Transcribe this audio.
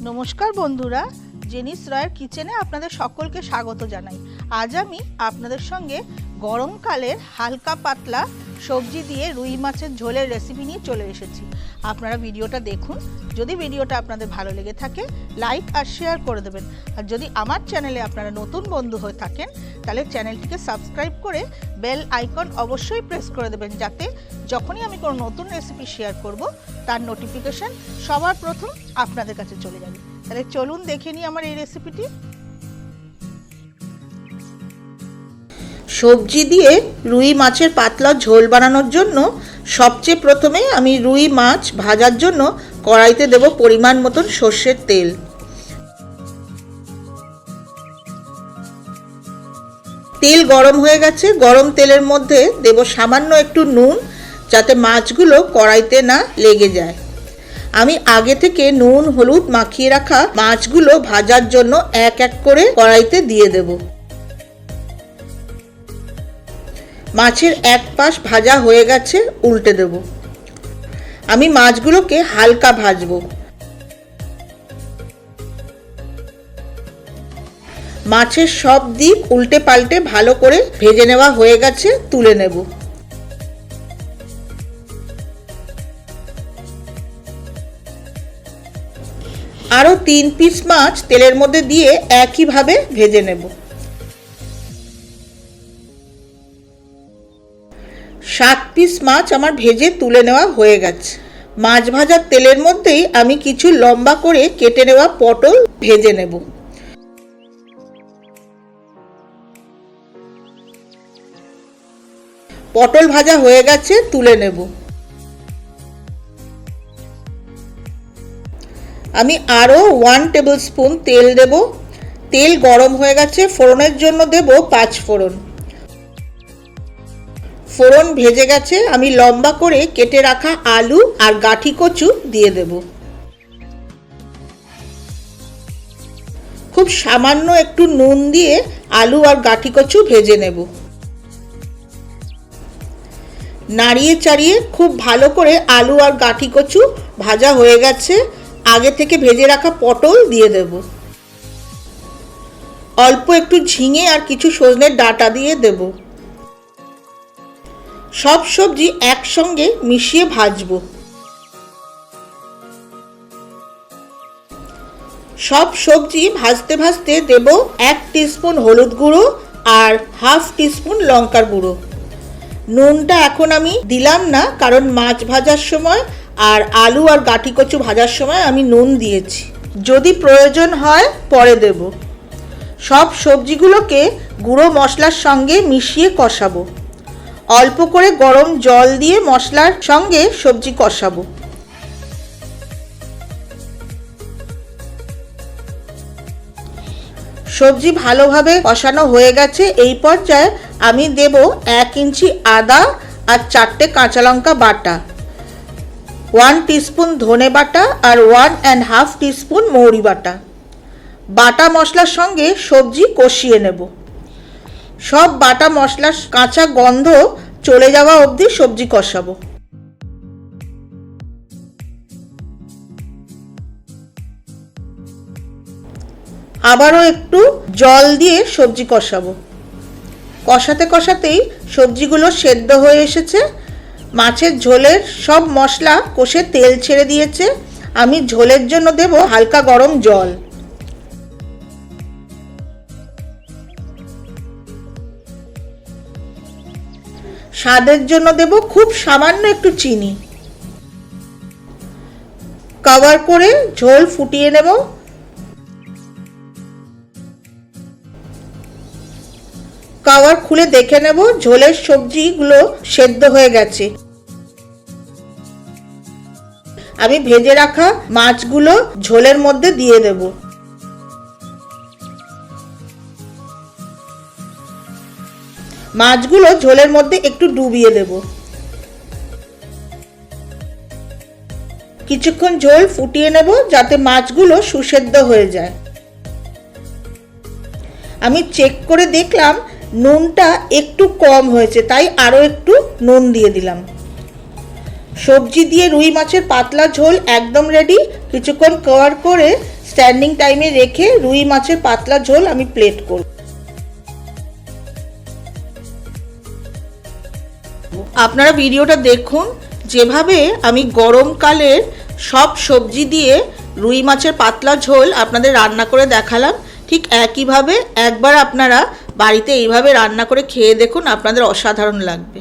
নমস্কার বন্ধুরা, জেনিস রয়ের কিচেনে আপনাদের সকলকে স্বাগত জানাই। আজ আমি আপনাদের সঙ্গে গরমকালের হালকা পাতলা সবজি দিয়ে রুই মাছের ঝোলের রেসিপি নিয়ে চলে এসেছি। আপনারা ভিডিওটা দেখুন। যদি ভিডিওটা আপনাদের ভালো লেগে থাকে লাইক আর শেয়ার করে দেবেন। আর যদি আমার চ্যানেলে আপনারা নতুন বন্ধু হয়ে থাকেন, তাহলে চ্যানেলটিকে সাবস্ক্রাইব করে বেল আইকন অবশ্যই প্রেস করে দেবেন, যাতে যখনই আমি কোনো নতুন রেসিপি শেয়ার করব, তার নোটিফিকেশন সবার প্রথম আপনাদের কাছে চলে যাবে। তাহলে চলুন দেখে নিই আমার এই রেসিপিটি সবজি দিয়ে রুই মাছের পাতলা ঝোল বানানোর জন্য সবচেয়ে প্রথমে আমি রুই মাছ ভাজার জন্য কড়াইতে দেব পরিমাণ মতন সর্ষের তেল। তেল গরম হয়ে গেছে, গরম তেলের মধ্যে দেব সামান্য একটু নুন যাতে মাছগুলো কড়াইতে না লেগে যায়। আমি আগে থেকে নুন, হলুদ মাখিয়ে রাখা মাছগুলো ভাজার জন্য এক এক করে কড়াইতে দিয়ে দেব। মাছের এক পাশ ভাজা হয়ে গেছে, উল্টে দেব। আমি মাছগুলোকে হালকা ভাজবো। মাছের সব দিক উল্টে পাল্টে ভালো করে ভেজে নেওয়া হয়ে গেছে, তুলে নেব। আরও তিন পিস মাছ তেলের মধ্যে দিয়ে একইভাবে ভেজে নেব। সাত পিস মাছ আমার ভেজে তুলে নেওয়া হয়ে গেছে। মাছ ভাজার তেলের মধ্যেই আমি কিছু লম্বা করে কেটে নেওয়া পটল ভেজে নেব। পটল ভাজা হয়ে গেছে, তুলে নেব। আমি আরও ওয়ান টেবিল স্পুন তেল দেব। তেল গরম হয়ে গেছে, ফোড়নের জন্য দেব পাঁচ ফোড়ন। ফোড়ন ভেজে গেছে, আমি লম্বা করে কেটে রাখা আলু আর গাঠি কচু দিয়ে দেব। খুব সামান্য একটু নুন দিয়ে আলু আর গাঠি কচু ভেজে নেব। নাড়িয়ে চাড়িয়ে খুব ভালো করে আলু আর গাঠি কচু ভাজা হয়ে গেছে, আগে থেকে ভেজে রাখা পটল দিয়ে দেব। অল্প একটু ঝিঙে আর কিছু সজনের ডাটা দিয়ে দেব। সব সবজি একসঙ্গে মিশিয়ে ভাজবো। সব সবজি ভাজতে ভাজতে দেব এক টিস্পুন হলুদ গুঁড়ো আর হাফ টিস্পুন লঙ্কার গুঁড়ো। নুনটা এখন আমি দিলাম না, কারণ মাছ ভাজার সময় আর আলু আর গাঠি কচু ভাজার সময় আমি নুন দিয়েছি। যদি প্রয়োজন হয় পরে দেব। সব সবজিগুলোকে গুঁড়ো মশলার সঙ্গে মিশিয়ে কষাবো। অল্প করে গরম জল দিয়ে মশলার সঙ্গে সবজি কষাবো। সবজি ভালোভাবে কষানো হয়ে গেছে। এই পর্যায়ে আমি দেব এক ইঞ্চি আদা আর চারটে কাঁচা লঙ্কা বাটা ওয়ান টিস্পুন ধনে বাটা আর ওয়ান অ্যান্ড হাফ টিস্পুন মৌরি বাটা। বাটা মশলার সঙ্গে সবজি কষিয়ে নেব। সব বাটা মশলার কাঁচা গন্ধ চলে যাওয়া অবধি সবজি কষাবো। আবারও একটু জল দিয়ে সবজি কষাবো। কষাতে কষাতেই সবজিগুলো সেদ্ধ হয়ে এসেছে। মাছের ঝোলের সব মশলা কষে তেল ছেড়ে দিয়েছে। আমি ঝোলের জন্য দেব হালকা গরম জল। স্বাদের জন্য দেব খুব সামান্য একটু চিনি। কভার করে ঝোল ফুটিয়ে নেব। কাওয়ার খুলে দেখে নেব ঝোলের সবজিগুলো সেদ্ধ হয়ে গেছে। আমি ভেজে রাখা মাছগুলো ঝোলের মধ্যে দিয়ে দেব। মাছগুলো ঝোলের মধ্যে একটু ডুবিয়ে দেব। কিছুক্ষণ ঝোল ফুটিয়ে নেব যাতে মাছগুলো সুসেদ্ধ হয়ে যায়। আমি চেক করে দেখলাম নুনটা একটু কম হয়েছে, তাই আরও একটু নুন দিয়ে দিলাম। সবজি দিয়ে রুই মাছের পাতলা ঝোল একদম রেডি কিছুক্ষণ কভার করে স্ট্যান্ডিং টাইমে রেখে রুই মাছের পাতলা ঝোল আমি প্লেট করব। আপনারা ভিডিওটা দেখুন, যেভাবে আমি গরমকালের সব সবজি দিয়ে রুই মাছের পাতলা ঝোল আপনাদের রান্না করে দেখালাম, ঠিক একইভাবে একবার আপনারা বাড়িতে এইভাবে রান্না করে খেয়ে দেখুন, আপনাদের অসাধারণ লাগবে।